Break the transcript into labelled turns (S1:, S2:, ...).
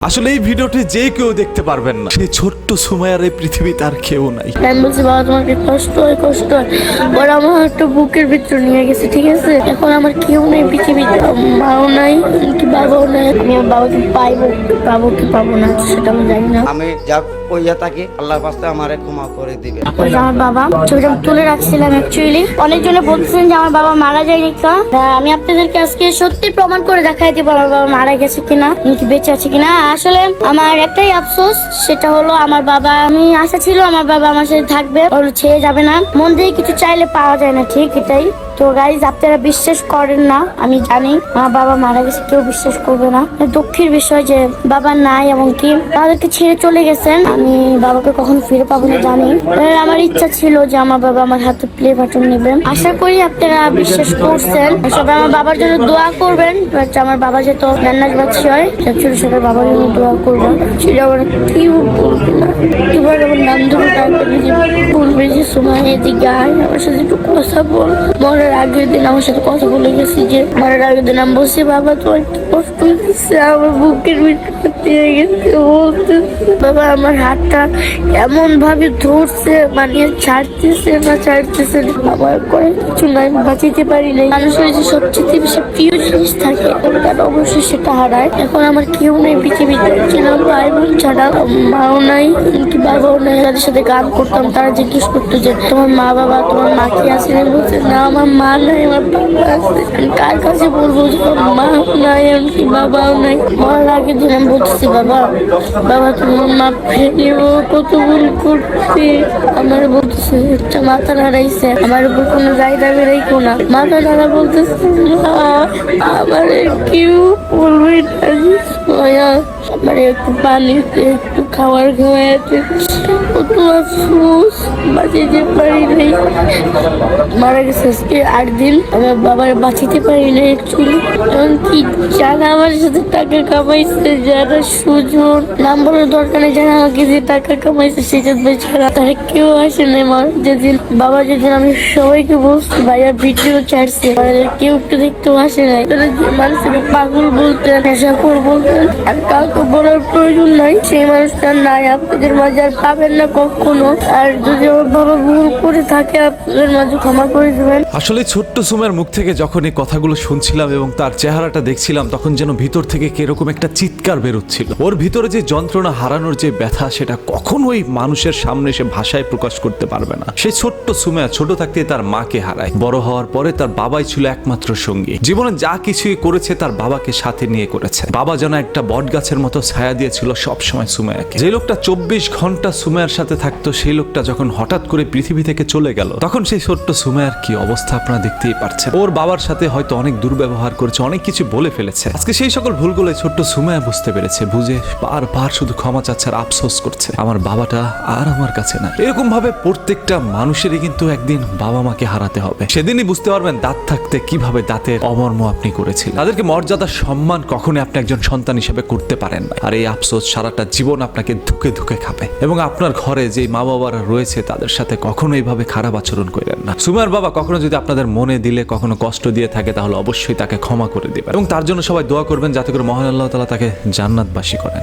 S1: আসলে এই ভিডিওটি যে কেউ দেখতে পারবেন না। সেই ছোট্ট সুমায়ার এই পৃথিবীতে আর কেউ নাই।
S2: আমি বলছি বাবা তোমাকে কষ্ট হয় কষ্ট হয়। ওরা আমার একটা বুকের ভিতর নিয়ে গেছে ঠিক আছে? এখন আমার কেউ নেই পৃথিবীতে। মাও নাই কি বাবাও নাই। আমি আমার বাবাকে পাইবো পাবো কি পাবো না সেটা আমি জানি না।
S3: আমি যা কইয়া থাকি আল্লাহর পাশে আমারে ক্ষমা করে দিবে।
S2: ওই আমার বাবা ছবিটা আমি তুলে রাখছিলাম অ্যাকচুয়ালি অনেকজনে বলছেন যে আমার বাবা মারা যায়নি কা? আমি আপনাদেরকে আজকে সত্যি প্রমাণ করে দেখাই দিব আমার বাবা মারা গেছে কিনা উনি কি বেঁচে আছে কিনা। আসলে আমার একটাই আফসোস, সেটা হলো আমার বাবা। আমি আশা ছিল আমার বাবা আমার সাথে থাকবে ছেড়ে যাবে না। মন দিয়ে কিছু চাইলে পাওয়া যায় না, ঠিক এটাই। তো গাইজ আপনারা বিশ্বাস করেন না, আমি জানি। আমার বাবা মারা গেছে, কেউ বিশ্বাস করবে না। দুঃখের বিষয় যে বাবা নাই এবং কি তাদেরকে ছেড়ে চলে গেছেন। আমি বাবাকে কখন ফিরে পাবো না, জানি। আমার ইচ্ছা ছিল যে আমার বাবা আমার হাতে প্লে বাটন নেবেন। আশা করি আপনারা বিশ্বাস করছেন। সবাই আমার বাবার জন্য দোয়া করবেন। আমার বাবা যেহেতু রান্নার বাচ্চা হয় ছোট সবাই বাবার জন্য দোয়া করবেন। সেটা আমার কি এবার আমার সময় এদিকে আমার সাথে একটু কথা বল। মরার আগের দিন আমার সাথে কথা বলে গেছি যে, মরার আগের দিন আমি বলছি, বাবা, তোমার কি কষ্ট হচ্ছে? আমার বুকের ভিতরে দিয়ে গেছে বাবা, আমার হাতটা এমন ভাবে ধরছে মানে ছাড়তেছে না ছাড়তেছে না। আমার করে কিছু নাই বাঁচিতে পারি নাই। মানুষের যে সবচেয়ে বেশি প্রিয় জিনিস থাকে তারা অবশ্যই সেটা হারায়। এখন আমার কেউ নেই পৃথিবীতে ছিলাম ভাই বোন ছাড়া মাও নাই, কি বাবাও নাই। তাদের সাথে গান করতাম, তারা জিজ্ঞেস করতো যে, তোমার মা বাবা তোমার মা কি আছে বলছি, না, আমার মা নাই আমার বাবা আছে। কার কাছে বলব যে মা নাই এমনকি বাবাও নাই? মরার আগের দিন আমি বলতেছি বাবা বাবা তোমার মা ফেলিও কত ভুল করছি। আমার বলতেছে একটা মাথা নাড়াইছে আমার উপর কোনো দাবি রেখো না। মাথা নাড়া বলতেছে "না, আমার কেউ বলবে না আমার একটু পানিতে একটু খাবার খাওয়াতে কত আফসোস বাঁচিতে পারি নাই। মারা গেছে আজকে আট দিন, আমার বাবার বাঁচিতে পারি নাই অ্যাকচুয়ালি এখন কি যারা আমার সাথে টাকা কামাইছে, যারা সুজন, নাম্বারের দরকার নেই, যারা আমাকে যে টাকা কামাইছে সেটা বেচারা তারা কেউ আসে না আমার যেদিন, বাবা যেদিন আমি সবাইকে বলছি, ভাইয়া ভিডিও ছাড়ছে। কেউ একটু দেখতেও আসে নাই। তারা মানুষকে পাগল বলতেন নেশাখোর বলতেন, আর কাউকে বলার প্রয়োজন নাই। সেই মানুষটা নাই, আপনাদের মাঝে আর পাবেন না কখনো। আর যদি আমার বাবা ভুল করে থাকে, আপনাদের মাঝে ক্ষমা করে দেবেন।
S1: আসলে ছোট্ট সুমার মুখ থেকে যখন এই কথাগুলো শুনছিলাম এবং তার চেহারাটা দেখছিলাম, তখন যেন ভিতর থেকে কীরকম একটা চিৎকার বেরোচ্ছিল। ওর ভিতরে যে যন্ত্রণা হারানোর যে ব্যথা, সেটা কখনোই মানুষের সামনে সে ভাষায় প্রকাশ করতে পারবে না। সেই ছোট্ট সুমায়া ছোট থাকতে তার মাকে হারায়। বড় হওয়ার পরে তার বাবাই ছিল একমাত্র সঙ্গী। জীবনে যা কিছুই করেছে, তার বাবাকে সাথে নিয়ে করেছে। বাবা যেন একটা বট গাছের মতো ছায়া দিয়েছিল সব সময় সুমায়াকে। যে লোকটা চব্বিশ ঘণ্টা সুমায়ার সাথে থাকতো, সেই লোকটা যখন হঠাৎ করে পৃথিবী থেকে চলে গেল, তখন সেই ছোট্ট সুমায়ার কি অবস্থা আপনারা দেখতেই পারছেন। ওর বাবার সাথে হয়তো অনেক দুর্ব্যবহার করেছে, অনেক কিছু বলে ফেলেছে। আজকে সেই সকল ভুলগুলো ছোট্ট সুমায়া বুঝতে পেরেছে, বুঝে বারবার শুধু ক্ষমা চাচ্ছে আর আফসোস করছে। আমার বাবাটা আর আমার কাছে না এরকম ভাবে প্রত্যেকটা মানুষেরই কিন্তু একদিন বাবা মাকে হারাতে হবে। সেদিনই বুঝতে পারবেন দাঁত থাকতে কীভাবে দাঁতের অমর্ম আপনি করেছিলেন। তাদেরকে মর্যাদা, সম্মান কখনোই আপনি একজন সন্তান হিসেবে করতে পারেন না আর এই আফসোস সারাটা জীবন আপনাকে ধুকে ধুকে খাবে। এবং আপনার ঘরে যে মা বাবারা রয়েছে, তাদের সাথে কখনো এইভাবে খারাপ আচরণ করেন না। সুমার বাবা কখনো যদি আপনাদের মনে দিলে, কখনো কষ্ট দিয়ে থাকে, তাহলে অবশ্যই তাকে ক্ষমা করে দেবেন। এবং তার জন্য সবাই দোয়া করবেন, যাতে করে মহান আল্লাহ তালা তাকে জান্নাতবাসী করেন।